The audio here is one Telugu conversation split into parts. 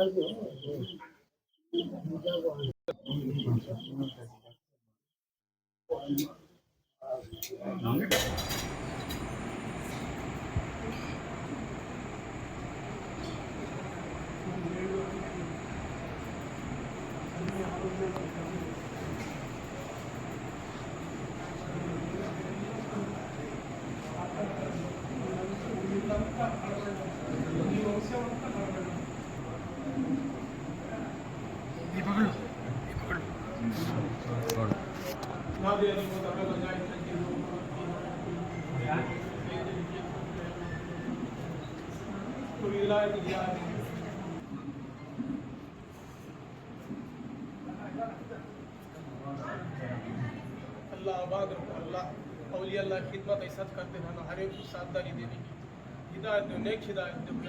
Thank you. अल्लाह आबाद रखो अल्लाह अलिया अल्लाह की खिदमत ऐसा करते रहना हर एक को सावधानी देने की हिदायत दो नेक हिदायत दो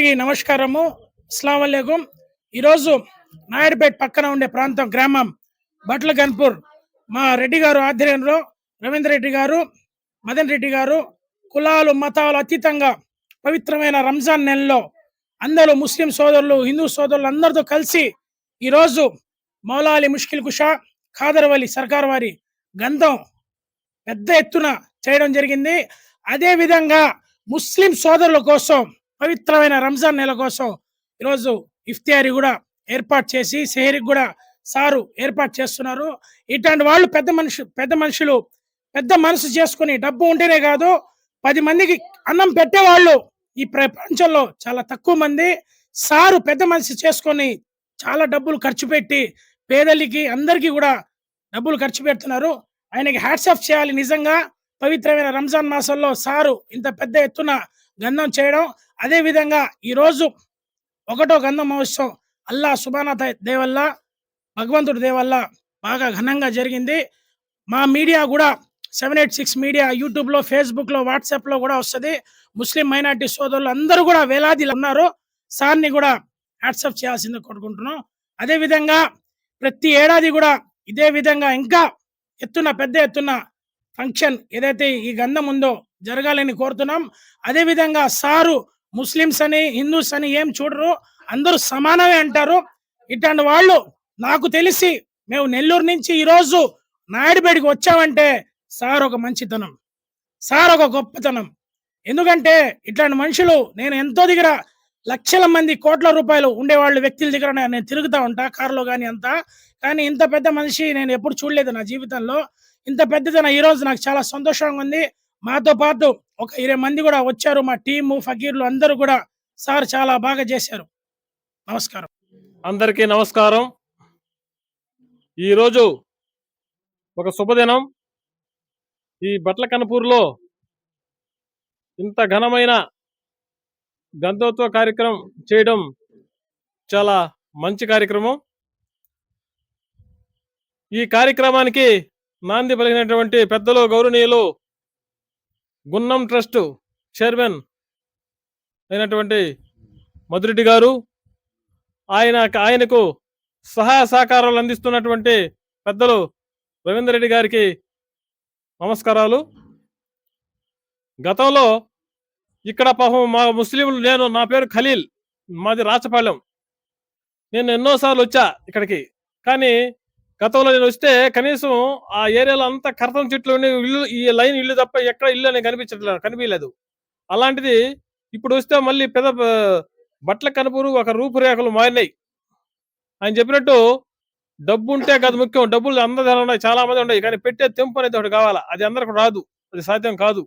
నమస్కారము. అస్సలం ఈరోజు నాయర్పేట్ పక్కన ఉండే ప్రాంతం గ్రామం బట్ల గన్పూర్ మా రెడ్డి గారు ఆధ్వర్యంలో రవీంద్ర రెడ్డి గారు మదన్ రెడ్డి గారు కులాలు మతాలు అతీతంగా పవిత్రమైన రంజాన్ నెలలో అందరూ ముస్లిం సోదరులు హిందూ సోదరులు అందరితో కలిసి ఈరోజు మౌలాలి ముష్కిల్ కుషా ఖాదర్వలి సర్కార్ వారి గంధం పెద్ద ఎత్తున చేయడం జరిగింది. అదేవిధంగా ముస్లిం సోదరుల కోసం పవిత్రమైన రంజాన్ నెల కోసం ఈరోజు ఇఫ్తియారీ కూడా ఏర్పాటు చేసి సెహరికి కూడా సారు ఏర్పాటు చేస్తున్నారు. ఇట్లాంటి వాళ్ళు పెద్ద మనుషులు పెద్ద మనుషులు పెద్ద మనసు చేసుకుని డబ్బు ఉంటేనే కాదు పది మందికి అన్నం పెట్టేవాళ్ళు ఈ ప్రపంచంలో చాలా తక్కువ మంది. సారు పెద్ద మనసు చేసుకొని చాలా డబ్బులు ఖర్చు పెట్టి పేదలకి అందరికీ కూడా డబ్బులు ఖర్చు పెడుతున్నారు. ఆయనకి హ్యాట్స్ ఆఫ్ చేయాలి నిజంగా. పవిత్రమైన రంజాన్ మాసంలో సారు ఇంత పెద్ద ఎత్తున గంధం చేయడం అదేవిధంగా ఈరోజు ఒకటో గంధ మహోత్సవం అల్లా సుబానాథ దేవల్ల భగవంతుడి దేవల్ల బాగా ఘనంగా జరిగింది. మా మీడియా కూడా సెవెన్ ఎయిట్ సిక్స్ మీడియా యూట్యూబ్లో ఫేస్బుక్లో వాట్సాప్లో కూడా వస్తుంది. ముస్లిం మైనార్టీ సోదరులు అందరూ కూడా వేలాదిలు ఉన్నారు. సార్ని కూడా వాట్సాప్ చేయాల్సింది కోరుకుంటున్నాం. అదేవిధంగా ప్రతి ఏడాది కూడా ఇదే విధంగా ఇంకా ఎత్తున పెద్ద ఎత్తున ఫంక్షన్ ఏదైతే ఈ గంధం ఉందో జరగాలని కోరుతున్నాం. అదేవిధంగా సారు ముస్లిమ్స్ అని హిందూస్ అని ఏం చూడరు. అందరూ సమానమే అంటారు. ఇట్లాంటి వాళ్ళు నాకు తెలిసి మేము నెల్లూరు నుంచి ఈరోజు నాయుడుపేటకి వచ్చామంటే సార్ ఒక మంచితనం. సార్ ఒక గొప్పతనం. ఎందుకంటే ఇట్లాంటి మనుషులు నేను ఎంతో దగ్గర లక్షల మంది కోట్ల రూపాయలు ఉండేవాళ్ళు వ్యక్తుల దగ్గర నేను తిరుగుతూ ఉంటా కారులో కానీ అంతా. కానీ ఇంత పెద్ద మనిషి నేను ఎప్పుడు చూడలేదు నా జీవితంలో. ఇంత పెద్దదన ఈ రోజు నాకు చాలా సంతోషంగా ఉంది. మాతో పాటు ఒక ఇరవై మంది కూడా వచ్చారు. మా టీము ఫకీర్లు అందరూ కూడా సార్ చాలా బాగా చేశారు. నమస్కారం. అందరికీ నమస్కారం. ఈరోజు ఒక శుభదినం. ఈ బట్ల కనపూర్లో ఇంత ఘనమైన గంధోత్వ కార్యక్రమం చేయడం చాలా మంచి కార్యక్రమం. ఈ కార్యక్రమానికి నాంది పలికినటువంటి పెద్దలు గౌరవనీయులు గున్నం ట్రస్ట్ చైర్మన్ అయినటువంటి మధురెడ్డి గారు ఆయన ఆయనకు సహాయ సహకారాలు అందిస్తున్నటువంటి పెద్దలు రవీందర్ రెడ్డి గారికి నమస్కారాలు. గతంలో ఇక్కడ పాపం మా ముస్లింలు నేను నా పేరు ఖలీల్ మాది రాచపాలెం. నేను ఎన్నోసార్లు వచ్చా ఇక్కడికి. కానీ గతంలో నేను వస్తే కనీసం ఆ ఏరియాలో అంతా కరతం చెట్లు ఇల్లు ఈ లైన్ ఇల్లు తప్ప ఎక్కడ ఇల్లు అనేది కనిపించట్లేదు కనిపించలేదు. అలాంటిది ఇప్పుడు వస్తే మళ్ళీ పెద్ద బట్ల కనుపూరు ఒక రూపురేఖలు మారినాయి. ఆయన చెప్పినట్టు డబ్బు ఉంటే కాదు ముఖ్యం డబ్బులు అందరి ఉన్నాయి చాలా మంది ఉన్నాయి కానీ పెట్టే తెంపు అనేది ఒకటి కావాలా? అది అందరికి రాదు అది సాధ్యం కాదు.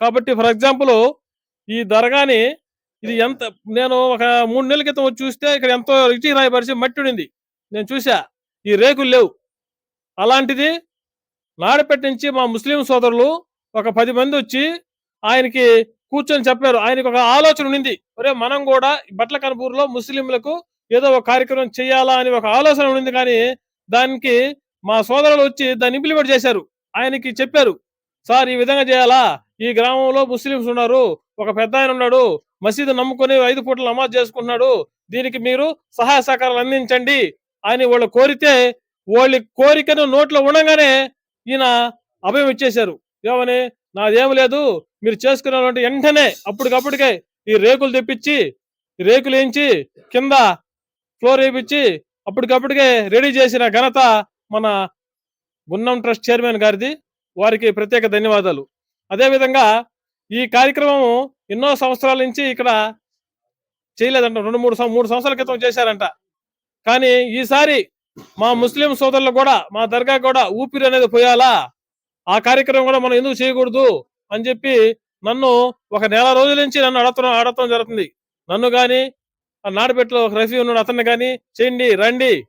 కాబట్టి ఫర్ ఎగ్జాంపుల్ ఈ దర్గాని ఇది ఎంత నేను ఒక మూడు నెలల క్రితం చూస్తే ఇక్కడ ఎంతో ఇటీ రాయపరిచి మట్టి ఉండింది. నేను చూసా ఈ రేకులు లేవు. అలాంటిది నాడపేట నుంచి మా ముస్లిం సోదరులు ఒక పది మంది వచ్చి ఆయనకి కూర్చొని చెప్పారు. ఆయనకి ఒక ఆలోచన ఉండింది. ఒరే మనం కూడా బట్ల కనపూర్లో ముస్లింలకు ఏదో ఒక కార్యక్రమం చేయాలా అని ఒక ఆలోచన ఉండింది కానీ దానికి మా సోదరులు వచ్చి దాన్ని ఇంప్లిమెంట్ చేశారు. ఆయనకి చెప్పారు. సార్ ఈ విధంగా చేయాలా? ఈ గ్రామంలో ముస్లింస్ ఉన్నారు. ఒక పెద్ద ఆయన ఉన్నాడు. మసీదు నమ్ముకొని ఐదు పూటలు నమాజ్ చేసుకుంటున్నాడు. దీనికి మీరు సహాయ సహకారాలు అందించండి. అని వాళ్ళు కోరితే వాళ్ళ కోరికను నోట్లో ఉండగానే ఈయన అభయం ఇచ్చేశారు. ఏమని? నాదేం లేదు మీరు చేసుకున్నారంటే వెంటనే అప్పటికప్పటికే ఈ రేకులు తెప్పించి రేకులు వేయించి కింద ఫ్లోర్ వేయించి అప్పటికప్పటికే రెడీ చేసిన ఘనత మన గున్నం ట్రస్ట్ చైర్మన్ గారిది. వారికి ప్రత్యేక ధన్యవాదాలు. అదేవిధంగా ఈ కార్యక్రమం ఎన్నో సంవత్సరాల నుంచి ఇక్కడ చేయలేదంట. రెండు మూడు మూడు సంవత్సరాల క్రితం చేశారంట. కానీ ఈసారి మా ముస్లిం సోదరులు కూడా మా దర్గా కూడా ఊపిరి అనేది పోయాలా? ఆ కార్యక్రమం కూడా మనం ఎందుకు చేయకూడదు? అని చెప్పి నన్ను ఒక నెల రోజుల నుంచి నన్ను అడగడం అడగడం జరుగుతుంది. నన్ను కానీ ఆ ఒక రఫీ ఉన్నాడు అతన్ని కానీ చేయండి రండి.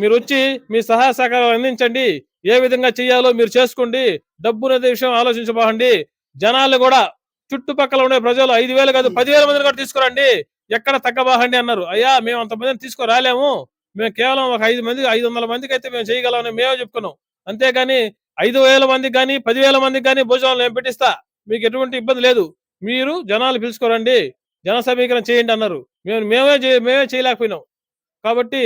మీరు వచ్చి మీ సహాయ సహకారం అందించండి. ఏ విధంగా చేయాలో మీరు చేసుకోండి. డబ్బు అనేది విషయం ఆలోచించబాకండి. జనాలు కూడా చుట్టుపక్కల ఉండే ప్రజలు ఐదు వేలు కాదు పదివేల మందిని కూడా తీసుకురండి. ఎక్కడ తగ్గబాహండి అన్నారు. అయ్యా మేము అంతమందిని తీసుకురాలేము. మేము కేవలం ఒక ఐదు మంది ఐదు వందల మందికి అయితే మేము చేయగలమని మేమే చెప్పుకున్నాం. అంతేగాని ఐదు వేల మందికి కానీ పదివేల మందికి కానీ భోజనాలు నేను పెట్టిస్తా. మీకు ఎటువంటి ఇబ్బంది లేదు. మీరు జనాలు పిలుచుకోరండి. జన సమీకరణ చేయండి అన్నారు. మేము మేమే మేమే చేయలేకపోయినాం. కాబట్టి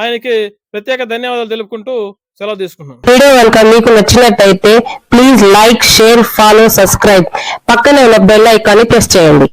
ఆయనకి ప్రత్యేక ధన్యవాదాలు తెలుపుకుంటూ సెలవు తీసుకున్నాం వీడియో కనుక మీకు నచ్చినట్టయితే please like share follow subscribe. పక్కనే ఉన్న బెల్ ఐకాన్ని ప్రెస్ చేయండి.